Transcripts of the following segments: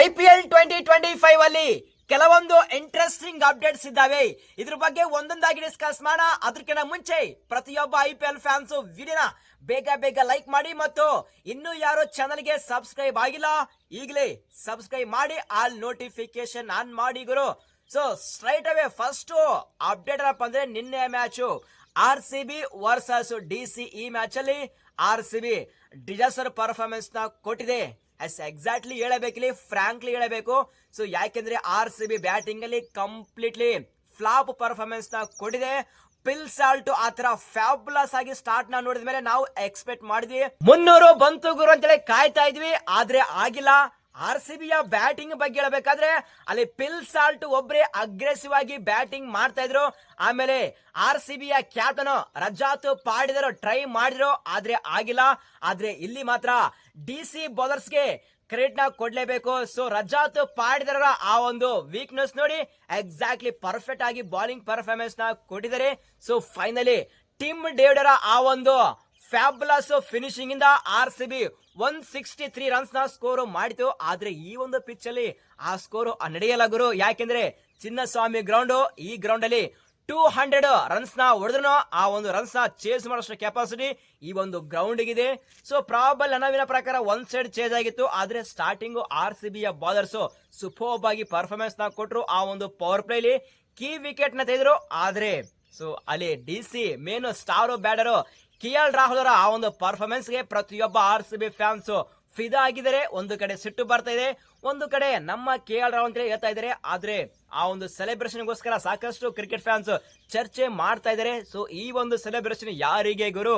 I P twenty twenty five ಅಲ್ಲಿ ಕೆಲವೊಂದು interesting updates ಇದ್ದಾವೆ. ಇದ್ರ ಬಗ್ಗೆ ಒಂದೊಂದಾಗಿ ಡಿಸ್ಕಸ್ ಮಾಡೋಣ. ಅದಕ್ಕಿಂತ ಮುಂಚೆ ಪ್ರತಿಯೊಬ್ಬ ಐ ಪಿ ಎಲ್ ಫ್ಯಾನ್ಸ್ ಬೇಗ ಬೇಗ ಲೈಕ್ ಮಾಡಿ ಮತ್ತು ಇನ್ನೂ ಯಾರು ಚಾನಲ್ಗೆ ಸಬ್ಸ್ಕ್ರೈಬ್ ಆಗಿಲ್ಲ, ಈಗಲೇ ಸಬ್ಸ್ಕ್ರೈಬ್ ಮಾಡಿ ಆಲ್ ನೋಟಿಫಿಕೇಶನ್ ಆನ್ ಮಾಡಿ ಗುರು. So straight away first update ಏನಪ್ಪ ಅಂದ್ರೆ ನಿನ್ನೆ match R C B versus D C ಈ ಮ್ಯಾಚ್ ಅಲ್ಲಿ ಆರ್ ಸಿ ಬಿ ಡಿಸಾಸ್ಟರ್ ಪರ್ಫಾರ್ಮೆನ್ಸ್ನ ಕೊಟ್ಟಿದೆ. ಎಸ್ ಎಕ್ಸಾಕ್ಟ್ಲಿ ಹೇಳಬೇಕಿಲ್ಲಿ ಫ್ರಾಂಕ್ಲಿ ಹೇಳಬೇಕು. ಸೊ ಯಾಕೆಂದ್ರೆ ಆರ್ ಸಿ ಬಿ ಬ್ಯಾಟಿಂಗ್ ಅಲ್ಲಿ ಕಂಪ್ಲೀಟ್ಲಿ ಫ್ಲಾಪ್ ಪರ್ಫಾರ್ಮೆನ್ಸ್ನ ಕೊಟ್ಟಿದೆ. ಪಿಲ್ ಸಾಲ್ಟ್ ಆ ತರ ಫ್ಯಾಬ್ಲಸ್ ಆಗಿ ಸ್ಟಾರ್ಟ್ನ ನೋಡಿದ ಮೇಲೆ ನಾವು ಎಕ್ಸ್ಪೆಕ್ಟ್ ಮಾಡಿದ್ವಿ. ಮುನ್ನೂರು ಬಂತು ಗುರು ಅಂತೇಳಿ ಕಾಯ್ತಾ ಇದ್ವಿ. ಆದ್ರೆ ಆಗಿಲ್ಲ. ಆರ್ ಸಿ ಬಿಯ ಬ್ಯಾಟಿಂಗ್ ಬಗ್ಗೆ ಹೇಳಬೇಕಾದ್ರೆ ಅಲ್ಲಿ ಪಿಲ್ ಸಾಲ್ಟ್ ಒಬ್ಬರೇ ಅಗ್ರೆಸಿವ್ ಆಗಿ ಬ್ಯಾಟಿಂಗ್ ಮಾಡ್ತಾ ಇದ್ರು. ಆಮೇಲೆ ಆರ್ ಸಿ ಬಿಯ ಕ್ಯಾಪ್ಟನ್ ರಜಾತ್ ಪಾಡಿದರು ಟ್ರೈ ಮಾಡಿದ್ರು, ಆದ್ರೆ ಆಗಿಲ್ಲ. ಆದ್ರೆ ಇಲ್ಲಿ ಮಾತ್ರ ಡಿ ಸಿ ಬೌಲರ್ಸ್ಗೆ ಕ್ರೆಡಿಟ್ನ ಕೊಡ್ಲೇಬೇಕು. ಸೊ ರಜಾತ್ ಪಾಡಿದರ ಆ ಒಂದು ವೀಕ್ನೆಸ್ ನೋಡಿ ಎಕ್ಸಾಕ್ಟ್ಲಿ ಪರ್ಫೆಕ್ಟ್ ಆಗಿ ಬಾಲಿಂಗ್ ಪರ್ಫಾರ್ಮೆನ್ಸ್ನ ಕೊಟ್ಟಿದ್ದಾರೆ. ಸೊ ಫೈನಲಿ ಟಿಮ್ ಡೇವಿಡರ ಆ ಒಂದು ಫ್ಯಾಬ್ಲಸ್ ಫಿನಿಶಿಂಗ್ ಇಂದ R C B one sixty three ರನ್ಸ್ನ score ಮಾಡಿತು. ಆದ್ರೆ ಈ ಒಂದು ಪಿಚ್ ಅಲ್ಲಿ ಆ ಸ್ಕೋರ್ ನಡೆಯಲ್ಲ ಗುರು. ಯಾಕೆಂದ್ರೆ ಚಿನ್ನಸ್ವಾಮಿ ಗ್ರೌಂಡ್ ಈ ಗ್ರೌಂಡ್ ಅಲ್ಲಿ ಟೂ ಹಂಡ್ರೆಡ್ ರನ್ಸ್ನ ಹೊಡೆದ್ರು ಆ ಒಂದು ರನ್ಸ್ನ ಚೇಸ್ ಮಾಡೋಷ್ಟು ಕೆಪಾಸಿಟಿ ಈ ಒಂದು ಗ್ರೌಂಡ್ ಇದೆ ಸೊ ಪ್ರಾಬಲ್ ಅನವಿನ ಪ್ರಕಾರ ಒಂದ್ ಸೈಡ್ ಚೇಂಜ್ ಆಗಿತ್ತು. ಆದ್ರೆ ಸ್ಟಾರ್ಟಿಂಗ್ ಆರ್ ಸಿ ಬಿಯ ಬಾಲರ್ಸ್ ಸುಪೋಬ್ ಆಗಿ ಪರ್ಫಾರ್ಮೆನ್ಸ್ನ ಕೊಟ್ಟರು ಆ ಒಂದು ಪವರ್ ಪ್ಲೇಲಿ ಕೀ ವಿಕೆಟ್ನ ತೆಗೆದ್ರು. ಆದ್ರೆ ಸೊ ಅಲ್ಲಿ D C main star batter K L Rahul ಅವರ ಆ ಒಂದು ಪರ್ಫಾರ್ಮೆನ್ಸ್ಗೆ ಪ್ರತಿಯೊಬ್ಬ ಆರ್ ಸಿ ಬಿ ಫ್ಯಾನ್ಸ್ ಫಿದಾ ಆಗಿದ್ದಾರೆ. ಒಂದು ಕಡೆ ಸಿಟ್ಟು ಬರ್ತಾ ಇದೆ, ಒಂದು ಕಡೆ ನಮ್ಮ ಕೆ ಎಲ್ ರಾಹುಲ್ ಅಂತ ಹೇಳ್ತಾ ಇದ್ದಾರೆ. ಆದ್ರೆ ಆ ಒಂದು ಸೆಲೆಬ್ರೇಷನ್ಗೋಸ್ಕರ ಸಾಕಷ್ಟು ಕ್ರಿಕೆಟ್ ಫ್ಯಾನ್ಸ್ ಚರ್ಚೆ ಮಾಡ್ತಾ ಇದ್ದಾರೆ. ಸೊ ಈ ಒಂದು ಸೆಲೆಬ್ರೇಷನ್ ಯಾರಿಗೆ ಗುರು?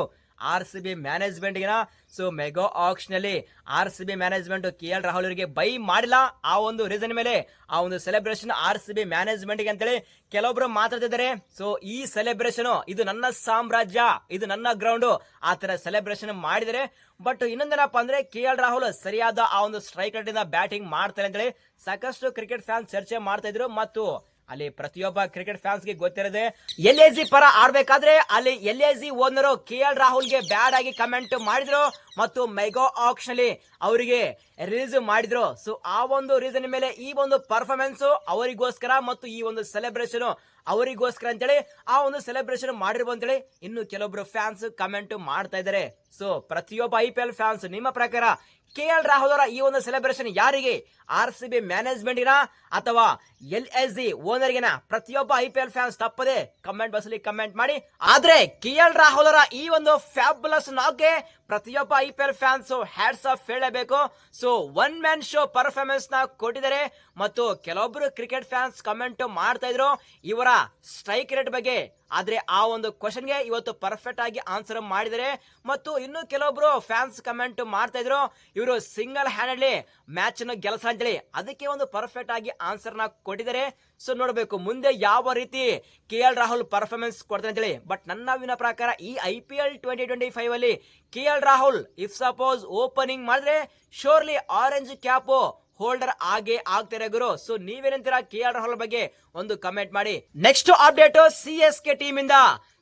ಆರ್ ಸಿ ಬಿ ಮ್ಯಾನೇಜ್ಮೆಂಟ್ ಗಿನ so mega ಆಕ್ಷನಲ್ಲಿ R C B management K L Rahul ಅವರಿಗೆ ಬೈ ಮಾಡಿಲ್ಲ. ಆ ಒಂದು ರೀಸನ್ ಮೇಲೆ ಆ ಒಂದು ಸೆಲೆಬ್ರೇಷನ್ ಆರ್ ಸಿ ಬಿ ಮ್ಯಾನೇಜ್ಮೆಂಟ್ಗೆ ಅಂತೇಳಿ ಕೆಲವೊಬ್ರು ಮಾತಾಡ್ತಿದ್ದಾರೆ. ಸೊ ಈ ಸೆಲೆಬ್ರೇಷನ್ ಇದು ನನ್ನ ಸಾಮ್ರಾಜ್ಯ, ಇದು ನನ್ನ ಗ್ರೌಂಡ್ ಆ ಥರ ಸೆಲೆಬ್ರೇಷನ್ ಮಾಡಿದರೆ ಬಟ್ ಇನ್ನೊಂದೇನಪ್ಪ ಅಂದ್ರೆ ಕೆ ಎಲ್ ರಾಹುಲ್ ಸರಿಯಾದ ಆ ಒಂದು ಸ್ಟ್ರೈಕ್ ರೇಟ್ ಇಂದ ಬ್ಯಾಟಿಂಗ್ ಮಾಡ್ತಾರೆ ಅಂತೇಳಿ ಸಾಕಷ್ಟು ಕ್ರಿಕೆಟ್ ಫ್ಯಾನ್ಸ್ ಚರ್ಚೆ ಮಾಡ್ತಾ ಇದ್ರು. ಮತ್ತು ಅಲ್ಲಿ ಪ್ರತಿಯೊಬ್ಬ ಕ್ರಿಕೆಟ್ ಫ್ಯಾನ್ಸ್ಗೆ ಗೊತ್ತಿರದೆ ಎಲ್ ಎ ಜಿ ಪರ ಆಡ್ಬೇಕಾದ್ರೆ ಅಲ್ಲಿ L A G owner K L ರಾಹುಲ್ಗೆ bad ಆಗಿ ಕಮೆಂಟ್ ಮಾಡಿದ್ರು. ಮತ್ತು ಮೆಗಾ ಆಕ್ಷನ್ ಅಲ್ಲಿ ಅವರಿಗೆ ರಿಲೀಸ್ ಮಾಡಿದ್ರು. ಸೊ ಆ ಒಂದು ರೀಸನ್ ಮೇಲೆ ಈ ಒಂದು ಪರ್ಫಾರ್ಮೆನ್ಸ್ ಅವರಿಗೋಸ್ಕರ ಮತ್ತು ಈ ಒಂದು ಸೆಲೆಬ್ರೇಷನ್ ಅವರಿಗೋಸ್ಕರ ಅಂತೇಳಿ ಆ ಒಂದು ಸೆಲೆಬ್ರೇಷನ್ ಮಾಡಿರ್ಬೋದು ಅಂತೇಳಿ ಇನ್ನು ಕೆಲವೊಬ್ರು ಫ್ಯಾನ್ಸ್ ಕಮೆಂಟ್ ಮಾಡ್ತಾ ಇದ್ದಾರೆ. ಸೊ ಪ್ರತಿಯೊಬ್ಬ ಐ ಪಿ ಎಲ್ ಫ್ಯಾನ್ಸ್ ನಿಮ್ಮ ಪ್ರಕಾರ ಕೆ ಎಲ್ ರಾಹುಲ್ ಅವರ ಈ ಒಂದು ಸೆಲೆಬ್ರೇಷನ್ ಯಾರಿಗೆ? ಆರ್ ಸಿ ಬಿ ಮ್ಯಾನೇಜ್ಮೆಂಟ್ಗಿನ ಅಥವಾ ಎಲ್ ಎಸ್ ಜಿ ಓನರ್ಗಿನ ಪ್ರತಿಯೊಬ್ಬ ಐ ಪಿ ಎಲ್ ಫ್ಯಾನ್ಸ್ ತಪ್ಪದೆ ಕಮೆಂಟ್ ಬಾಕ್ಸ್ ಅಲ್ಲಿ ಕಮೆಂಟ್ ಮಾಡಿ. ಆದ್ರೆ ಕೆ ಎಲ್ ರಾಹುಲ್ ಅವರ ಈ ಒಂದು ಫ್ಯಾಬ್ಲಸ್ ನಾಗ್ಗೆ ಪ್ರತಿಯೊಬ್ಬ I P L fans hats off ಹೇಳಬೇಕು. ಸೊ ಒನ್ ಮ್ಯಾನ್ ಶೋ ಪರ್ಫಾರ್ಮೆನ್ಸ್ನ ಕೊಟ್ಟಿದ್ದಾರೆ. ಮತ್ತು ಕೆಲವೊಬ್ರು ಕ್ರಿಕೆಟ್ ಫ್ಯಾನ್ಸ್ ಕಮೆಂಟ್ ಮಾಡ್ತಾ ಇದ್ರು. ಇವರ ಸ್ಟ್ರೈಕ್ ರೇಟ್ ಬಗ್ಗೆ. ಆದ್ರೆ ಆ ಒಂದು ಕ್ವಶನ್ಗೆ ಇವತ್ತು ಪರ್ಫೆಕ್ಟ್ ಆಗಿ ಆನ್ಸರ್ ಮಾಡಿದರೆ ಮತ್ತು ಇನ್ನು ಕೆಲವೊಬ್ರು ಫ್ಯಾನ್ಸ್ ಕಮೆಂಟ್ ಮಾಡ್ತಾ ಇದ್ರು. ಇವರು ಸಿಂಗಲ್ ಹ್ಯಾಂಡ್ಲಿ ಮ್ಯಾಚ್ನ ಗೆಲ್ಸ ಅಂತೇಳಿ. ಅದಕ್ಕೆ ಒಂದು ಪರ್ಫೆಕ್ಟ್ ಆಗಿ ಆನ್ಸರ್ನ ಕೊಟ್ಟಿದ್ದಾರೆ. ಸೊ ನೋಡಬೇಕು, ಮುಂದೆ ಯಾವ ರೀತಿ ಕೆ ಎಲ್ ರಾಹುಲ್ ಪರ್ಫಾರ್ಮೆನ್ಸ್ ಕೊಡ್ತಾರೆ ಅಂತೇಳಿ. ಬಟ್ ನನ್ನ ವಿನ ಪ್ರಕಾರ ಈ I P L twenty twenty five ಅಲ್ಲಿ K L Rahul if suppose opening ಮಾಡಿದ್ರೆ ಶೋರ್ಲಿ ಆರೆಂಜ್ ಕ್ಯಾಪ್ ಹೋಲ್ಡರ್ ಆಗೇ ಆಗ್ತಾರೆ ಗುರು. ಸೊ ನೀವೇನಂತೀರಾ ಕೆ ಎಲ್ ರಾಹುಲ್ ಬಗ್ಗೆ ಒಂದು ಕಮೆಂಟ್ ಮಾಡಿ. Next update C S K team ಇಂದ.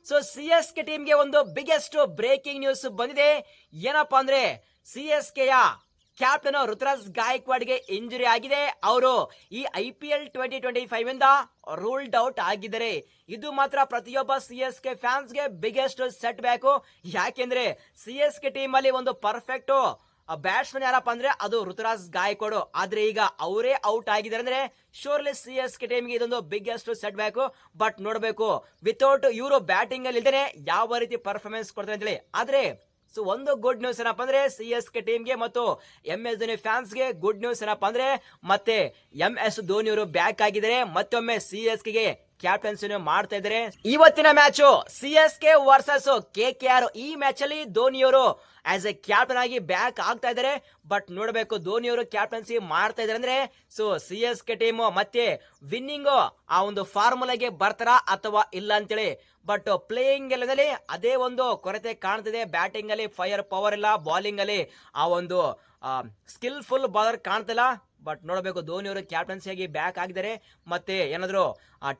ಸೊ ಸಿ ಎಸ್ ಕೆ ಟೀಮ್ಗೆ ಒಂದು ಬಿಗ್ಗೆಸ್ಟ್ ಬ್ರೇಕಿಂಗ್ ನ್ಯೂಸ್ ಬಂದಿದೆ. ಏನಪ್ಪಾ ಅಂದ್ರೆ ಸಿ ಎಸ್ ಕೆಯ ಕ್ಯಾಪ್ಟನ್ ಋತುರಾಜ್ ಗಾಯಕ್ವಾಡ್ಗೆ ಇಂಜುರಿ ಆಗಿದೆ. ಅವರು ಈ I P L twenty twenty five ಇಂದ ರೂಲ್ಡ್ ಔಟ್ ಆಗಿದ್ದಾರೆ. ಇದು ಮಾತ್ರ ಪ್ರತಿಯೊಬ್ಬ ಸಿ ಎಸ್ ಕೆ ಫ್ಯಾನ್ಸ್ಗೆ ಬಿಗ್ಗೆಸ್ಟ್ ಸೆಟ್ ಬ್ಯಾಕು ಯಾಕೆಂದ್ರೆ ಸಿ ಎಸ್ ಕೆ ಟೀಮ್ ಅಲ್ಲಿ ಒಂದು ಪರ್ಫೆಕ್ಟ್ ಬ್ಯಾಟ್ಸ್ಮನ್ ಯಾರಪ್ಪ ಅಂದ್ರೆ ಅದು ಋತುರಾಜ್ ಗಾಯಕ್ವಾಡ್. ಆದ್ರೆ ಈಗ ಅವರೇ ಔಟ್ ಆಗಿದ್ದಾರೆ ಅಂದ್ರೆ ಶೋರ್ಲಿ ಸಿ ಎಸ್ ಕೆ ಟೀಮ್ಗೆ ಇದೊಂದು ಬಿಗ್ಗೆಸ್ಟ್ ಸೆಟ್ ಬ್ಯಾಕ್ ಬಟ್ ನೋಡಬೇಕು ವಿತೌಟ್ ಇವರು ಬ್ಯಾಟಿಂಗ್ ಅಲ್ಲಿ ಇಲ್ದೇನೆ ಯಾವ ರೀತಿ ಪರ್ಫಾರ್ಮೆನ್ಸ್ ಕೊಡ್ತಾರೆ ಅಂತೇಳಿ. ಆದ್ರೆ ಸೊ ಒಂದು ಗುಡ್ ನ್ಯೂಸ್ ಏನಪ್ಪ ಅಂದ್ರೆ ಸಿ ಎಸ್ ಕೆ ಟೀಮ್ಗೆ ಮತ್ತು ಎಂ ಎಸ್ ಧೋನಿ ಫ್ಯಾನ್ಸ್ಗೆ ಗುಡ್ ನ್ಯೂಸ್ ಏನಪ್ಪ ಅಂದ್ರೆ ಮತ್ತೆ ಎಂ ಎಸ್ ಧೋನಿ ಅವರು ಬ್ಯಾಕ್ ಆಗಿದ್ದಾರೆ. ಮತ್ತೊಮ್ಮೆ ಸಿ ಎಸ್ಗೆ ಕ್ಯಾಪ್ಟನ್ಸಿ ಮಾಡ್ತಾ ಇದ್ದಾರೆ ಇವತ್ತಿನ match C S K versus K K R ಈ ಮ್ಯಾಚ್ ಅಲ್ಲಿ ಧೋನಿಯವರು ಆಸ್ ಎ ಕ್ಯಾಪ್ಟನ್ ಆಗಿ ಬ್ಯಾಕ್ ಆಗ್ತಾ ಇದ್ದಾರೆ ಬಟ್ ನೋಡಬೇಕು ಧೋನಿ ಅವರು ಕ್ಯಾಪ್ಟನ್ಸಿ ಮಾಡ್ತಾ ಇದ್ದಾರೆ ಅಂದ್ರೆ so C S K team ಮತ್ತೆ ವಿನ್ನಿಂಗ್ ಆ ಒಂದು ಫಾರ್ಮುಲಾಗೆ ಬರ್ತಾರಾ ಅಥವಾ ಇಲ್ಲ ಅಂತೇಳಿ. ಬಟ್ ಪ್ಲೇಯಿಂಗ್ ಎಲ್ಲದಲ್ಲಿ ಅದೇ ಒಂದು ಕೊರತೆ ಕಾಣ್ತಿದೆ. ಬ್ಯಾಟಿಂಗ್ ಅಲ್ಲಿ ಫೈರ್ ಪವರ್ ಇಲ್ಲ ಬಾಲಿಂಗ್ ಅಲ್ಲಿ ಆ ಒಂದು ಸ್ಕಿಲ್ಫುಲ್ ಬಾಲರ್ ಕಾಣ್ತಿಲ್ಲ. ಬಟ್ ನೋಡಬೇಕು, ಧೋನಿ ಅವರು ಕ್ಯಾಪ್ಟನ್ಸಿಯಾಗಿ ಬ್ಯಾಕ್ ಆಗಿದ್ದಾರೆ. ಮತ್ತೆ ಏನಾದ್ರು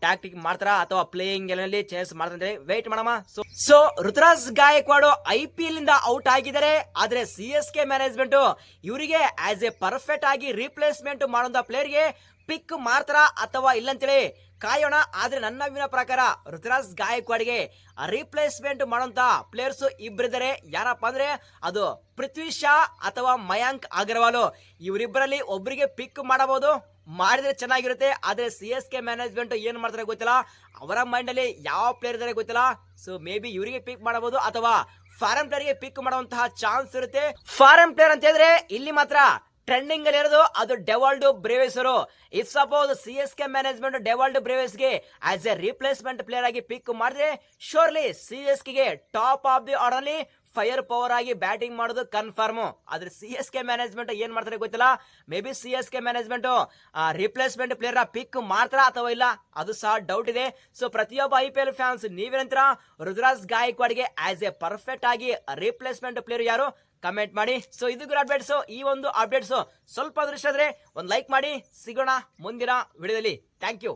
ಟ್ಯಾಕ್ಟಿಕ್ ಮಾಡ್ತಾರಾ? ಅಥವಾ ಪ್ಲೇಯಿಂಗ್ ಎಲ್ಲ ಚೇಂಜ್ ಮಾಡ್ತಾರೆ ವೇಟ್ ಮಾಡಮ್ಮ. So so Ruturaj Gaikwad I P L ಇಂದ ಔಟ್ ಆಗಿದ್ದಾರೆ. ಆದ್ರೆ ಸಿ ಎಸ್ ಕೆ ಮ್ಯಾನೇಜ್ಮೆಂಟ್ ಇವರಿಗೆ ಆಸ್ ಎ ಪರ್ಫೆಕ್ಟ್ ಆಗಿ ರೀಪ್ಲೇಸ್ಮೆಂಟ್ ಮಾಡುವಂತ ಪ್ಲೇಯರ್ಗೆ ಪಿಕ್ ಮಾಡ್ತಾರಾ ಅಥವಾ ಇಲ್ಲಂತೇಳಿ ಕಾಯೋಣ, ಆದ್ರೆ ನನ್ನ ಅಭಿನ ಪ್ರಕಾರ ಋತುರಾಜ್ ಗಾಯಕ್ವಾಡ್ಗೆ ರೀಪ್ಲೇಸ್ಮೆಂಟ್ ಮಾಡುವಂತ ಪ್ಲೇಯರ್ಸ್ ಇಬ್ಬರಿದ್ದಾರೆ ಯಾರಪ್ಪ ಅಂದ್ರೆ ಅದು ಪೃಥ್ವಿ ಶಾ ಅಥವಾ ಮಯಾಂಕ್ ಅಗರ್ವಾಲ್. ಇವರಿಬ್ಬರಲ್ಲಿ ಒಬ್ಬರಿಗೆ ಪಿಕ್ ಮಾಡಬಹುದು, ಮಾಡಿದ್ರೆ ಚೆನ್ನಾಗಿರುತ್ತೆ, ಆದ್ರೆ ಸಿ ಎಸ್ ಕೆ ಮ್ಯಾನೇಜ್ಮೆಂಟ್ ಏನ್ ಮಾಡ್ತಾರೆ ಗೊತ್ತಿಲ್ಲ? ಅವರ ಮೈಂಡ್ ಅಲ್ಲಿ ಯಾವ ಪ್ಲೇಯರ್ ಇದಾರೆ ಗೊತ್ತಿಲ್ಲ? ಸೊ ಮೇ ಬಿ ಇವರಿಗೆ ಪಿಕ್ ಮಾಡಬಹುದು ಅಥವಾ ಫಾರಂ ಪ್ಲೇಯರ್ಗೆ ಪಿಕ್ ಮಾಡುವಂತಹ ಚಾನ್ಸ್ ಇರುತ್ತೆ. ಫಾರಂ ಪ್ಲೇಯರ್ ಅಂತ ಹೇಳಿದ್ರೆ ಇಲ್ಲಿ ಮಾತ್ರ ಟ್ರೆಂಡಿಂಗ್ ಅಲ್ಲಿ ಇರೋದು ಅದು Dewald ಬ್ರೇವೇಸರು if suppose C S K management Dewald ಬ್ರೇವೇಸ್ಗೆ as a replacement player ಆಗಿ ಪಿಕ್ ಮಾಡಿದ್ರೆ ಶೋರ್ಲಿ ಸಿ ಎಸ್ ಕೆಗೆ ಟಾಪ್ ಆಫ್ ದಿ ಆರ್ಡರ್ ಅಲ್ಲಿ ಫೈರ್ ಪವರ್ ಆಗಿ ಬ್ಯಾಟಿಂಗ್ ಮಾಡೋದು ಕನ್ಫರ್ಮ್ ಆದ್ರೆ ಸಿ ಎಸ್ ಕೆ ಮ್ಯಾನೇಜ್ಮೆಂಟ್ ಏನ್ ಮಾಡ್ತಾರೆ ಗೊತ್ತಿಲ್ಲ? Maybe C S K management replacement player pick ಮಾಡ್ತಾರ ಅಥವಾ ಇಲ್ಲ? ಅದು ಸಹ ಡೌಟ್ ಇದೆ. ಸೊ ಪ್ರತಿಯೊಬ್ಬ ಐ ಪಿ ಎಲ್ ಫ್ಯಾನ್ಸ್ ನೀವೇನಂತರ ರುದ್ರಾಜ್ ಗಾಯಕ್ವಾಡ್ಗೆ ಆಸ್ ಎ ಪರ್ಫೆಕ್ಟ್ ಆಗಿ ರಿಪ್ಲೇಸ್ಮೆಂಟ್ ಪ್ಲೇಯರ್ ಯಾರು? ಕಮೆಂಟ್ ಮಾಡಿ. ಸೊ ಇದು ಅಪ್ಡೇಟ್ಸ್ ಈ ಒಂದು ಅಪ್ಡೇಟ್ಸ್ ಸ್ವಲ್ಪ ದೃಶ್ಯ ಆದ್ರೆ ಒಂದು ಲೈಕ್ ಮಾಡಿ. ಸಿಗೋಣ ಮುಂದಿನ ವಿಡಿಯೋದಲ್ಲಿ. Thank you